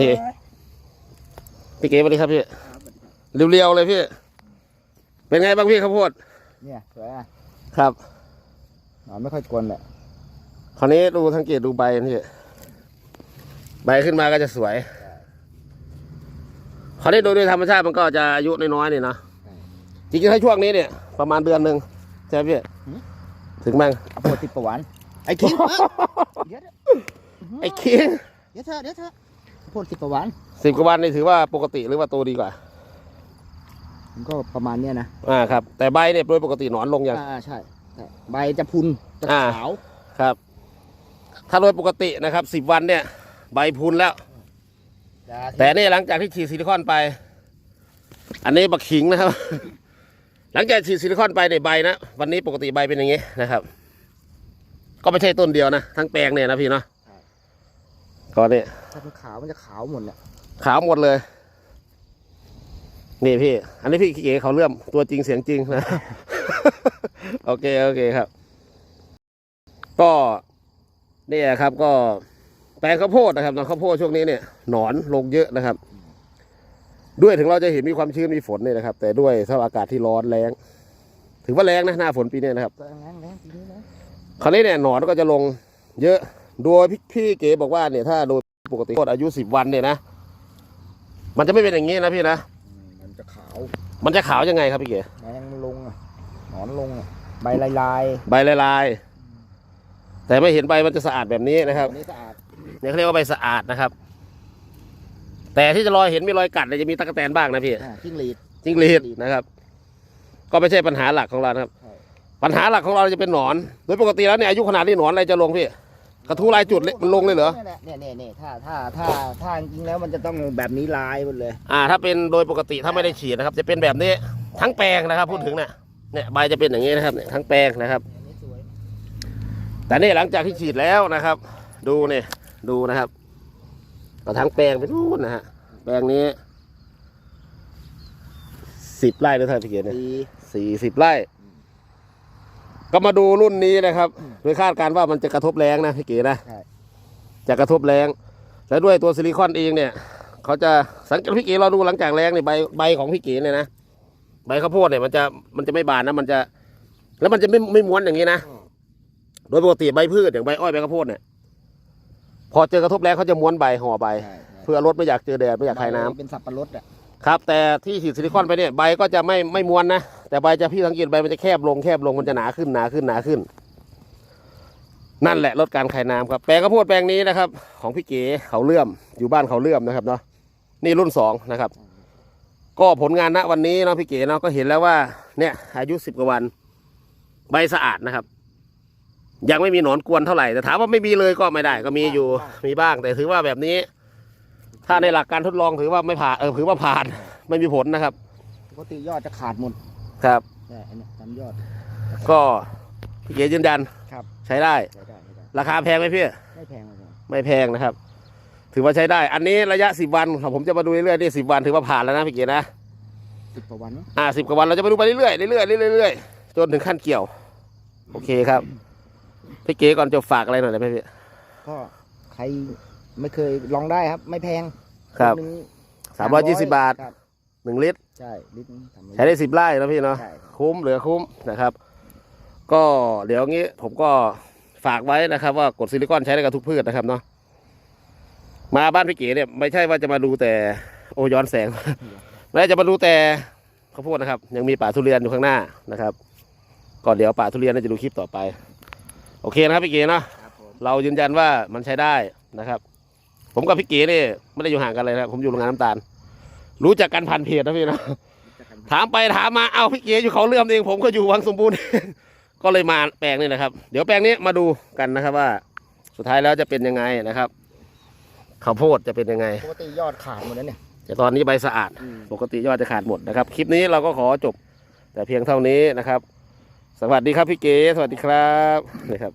นี่ พี่เก๋สวัสดีครับพี่เรียวๆเลยพี่ เป็นไงบ้างพี่ข้าวโพดเนี่ยสวยอะครับหนอนไม่ค่อยกวนแหละคราวนี้ดูสังเกตดูใบพี่ใบขึ้นมาก็จะสวยคราวนี้โดยโดยธรรมชาติมันก็จะอายุน้อยๆนี่นะจริงๆถ้าช่วงนี้เนี่ย ประมาณเดือนหนึ่งใช่ไหมพี่ถึงมั้งเอาโปรติดประวันไอ้คิงเดี๋ยวเถอะไอ้คิงเดี๋ยวเถอะเดี๋ยวเถอะโปรติดประวันสิบกว่าวันนี่ถือว่าปกติหรือว่าโตดีกว่า มันก็ประมาณเนี้ยนะอ่าครับ แต่ใบเนี่ยโดยปกติหนอนลงยังอ่าใช่แต่ใบจะพุนจะอ่าขาวครับ ถ้าโดยปกตินะครับสิบวันเนี่ย ใบพุนแล้วจะแต่นี่หลังจากที่ฉีดซิลิคอนไป อันนี้บักขิงนะครับ หลังจากฉีดซิลิคอนไปในใบนะวันนี้ปกติใบเป็นอย่างนี้นะครับ ก็ไม่ใช่ต้นเดียวนะทั้งแปลงเนี่ยนะพี่เนาะ ก็เนี่ยถ้ามันขาวมันจะขาวหมดเนี่ยขาวหมดเลย นี่พี่ อันนี้พี่เก๋เขาเลื่อมตัวจริงเสียงจริงนะ โอเคโอเคครับ ก็เนี่ยครับก็แปลงข้าวโพดนะครับน้องข้าวโพดช่วงนี้เนี่ยหนอนลงเยอะนะครับ ด้วยถึงเราจะเห็นมีความชื้นมีฝนเนี่ยนะครับ แต่ด้วยสภาพอากาศที่ร้อนแรงถือว่าแรงนะหน้าฝนปีนี้นะครับแรงแรงแรงทีนี้นะคราวนี้เนี่ยหนอนก็จะลงเยอะ โดยพี่พี่เก๋บอกว่าเนี่ยถ้าโดยปกติอายุสิบวันเนี่ยนะ มันจะไม่เป็นอย่างนี้นะพี่นะอืมมันจะขาว มันจะขาวยังไงครับพี่เก๋แมงมันลงอะหนอนลงอะใบลายลายใบลายๆแต่ไม่เห็นใบมันจะสะอาดแบบนี้นะครับอันนี้สะอาดเนี่ยเขาเรียกว่าใบสะอาดนะครับ แต่ที่จะรอยเห็นมีรอยกัดเนี่ยจะมีตะกแตนบ้างนะพี่อ่าจิ้งหรีดจิ้งหรีดนะครับ ก็ไม่ใช่ปัญหาหลักของเรานะครับใช่ปัญหาหลักของเราจะเป็นหนอน โดยปกติแล้วเนี่ยอายุขนาดนี้หนอนอะไรจะลงพี่ กระทู้ลายจุดเลยมันลงเลยเหรอ เนี่ยเนี่ยเนี่ยถ้าถ้าถ้าถ้าจริงๆแล้วมันจะต้องแบบนี้ลายหมดเลยอ่า ถ้าเป็นโดยปกติถ้าไม่ได้ฉีดนะครับ จะเป็นแบบนี้ทั้งแปลงนะครับ พูดถึงเนี่ยเนี่ยใบจะเป็นอย่างนี้นะครับเนี่ยทั้งแปลงนะครับอันนี้สวยแต่นี่หลังจากที่ฉีดแล้วนะครับ ดูเนี่ยดูนะครับก็ทั้งแปลงไปนู่นนะฮะแปลงนี้สิบไร่หรือเท่าไหร่พี่เกียรติเนี่ยดีสี่สิบไร่ ก็มาดูรุ่นนี้นะครับ โดยคาดการณ์ว่ามันจะกระทบแรงนะพี่เก๋นะ ใช่ จะกระทบแรงและด้วยตัวซิลิคอนเองเนี่ย เขาจะสังเกตพี่เก๋เราดูหลังจากแรงเนี่ยใบใบของพี่เก๋เนี่ยนะใบข้าวโพดเนี่ยมันจะมันจะไม่บานนะมันจะ แล้วมันจะไม่ไม่ม้วนอย่างนี้นะ โดยปกติใบพืชอย่างใบอ้อยใบข้าวโพดเนี่ย พอเจอกระทบแรงเขาจะม้วนใบห่อใบ ใช่ใช่เพื่อรถไม่อยากเจอแดดไม่อยากคายน้ำ เป็นสับปะรดอะ ครับแต่ที่ฉีดซิลิคอนไปเนี่ยใบก็จะไม่ไม่ม้วนนะ แต่ใบจะพี่สังเกตใบมันจะแคบลงแคบลงมันจะหนาขึ้นหนาขึ้นหนาขึ้น นั่นแหละลดการคายน้ำครับ แปลงข้าวโพดแปลงนี้นะครับ ของพี่เก๋เขาเลื่อมอยู่บ้านเขาเลื่อมนะครับเนาะนี่รุ่นสองนะครับ ก็ผลงานณวันนี้เนาะพี่เก๋เนาะก็เห็นแล้วว่า เนี่ยอายุสิบกว่าวัน ใบสะอาดนะครับ ยังไม่มีหนอนกวนเท่าไหร่แต่ถามว่าไม่มีเลยก็ไม่ได้ ก็มีอยู่มีบ้างแต่ถือว่าแบบนี้ ถ้าในหลักการทดลองถือว่าไม่ผ่านเออถือว่าผ่านไม่มีผลนะครับปกติยอดจะขาดหมด ครับ ใช่อันเนี้ยตามยอด ก็พี่เก๋ยืนยันครับ ใช้ได้ ใช้ได้ใช้ได้ราคาแพงไหมพี่ ไม่แพงเลยไม่แพงนะครับ ถือว่าใช้ได้ อันนี้ระยะสิบวันผมจะมาดูเรื่อยๆนี่สิบวันถือว่าผ่านแล้วนะพี่เก๋นะ สิบกว่าวันเนอะอ่าสิบกว่าวันเราจะมาดูไปเรื่อยๆเรื่อยๆเรื่อยๆเรื่อยๆจนถึงขั้นเกี่ยว โอเคครับ พี่เก๋ก่อนจะฝากอะไรหน่อยได้ไหมพี่ก็ใครไม่เคยลองได้ครับ ไม่แพงครับหนึ่งสามร้อยยี่สิบบาทครับ หนึ่งลิตร ใช่ลิตรหนึ่งสามร้อยใช้ได้สิบไร่นะพี่เนาะใช่คุ้มเหลือคุ้มนะครับ ก็เดี๋ยวงี้ผมก็ฝากไว้นะครับว่ากรดซิลิคอนใช้ได้กับทุกพืชนะครับเนาะมาบ้านพี่เก๋เนี่ยไม่ใช่ว่าจะมาดูแต่โอย้อนแสง ไม่ได้จะมาดูแต่ข้าวโพดนะครับ ยังมีป่าทุเรียนอยู่ข้างหน้านะครับก่อนเดี๋ยวป่าทุเรียนน่าจะดูคลิปต่อไป โอเคนะครับพี่เก๋เนาะ ครับผมเรายืนยันว่ามันใช้ได้นะครับ ผมกับพี่เก๋นี่ไม่ได้อยู่ห่างกันเลยนะครับผมอยู่โรงงานน้ำตาล รู้จักกันผ่านเพจนะพี่นะจะกันถามไปถามมาเอาพี่เก๋อยู่เขาเลื่อมเองผมก็อยู่วังสมบูรณ์ ก็เลยมาแปลงนี้นะครับ เดี๋ยวแปลงนี้มาดูกันนะครับว่า สุดท้ายแล้วจะเป็นยังไงนะครับข้าวโพดจะเป็นยังไง ปกติยอดขาดหมดแล้วเนี่ย แต่ตอนนี้ใบสะอาดอืมปกติยอดจะขาดหมดนะครับ คลิปนี้เราก็ขอจบ แต่เพียงเท่านี้นะครับ สวัสดีครับพี่เก๋สวัสดีครับนะครับ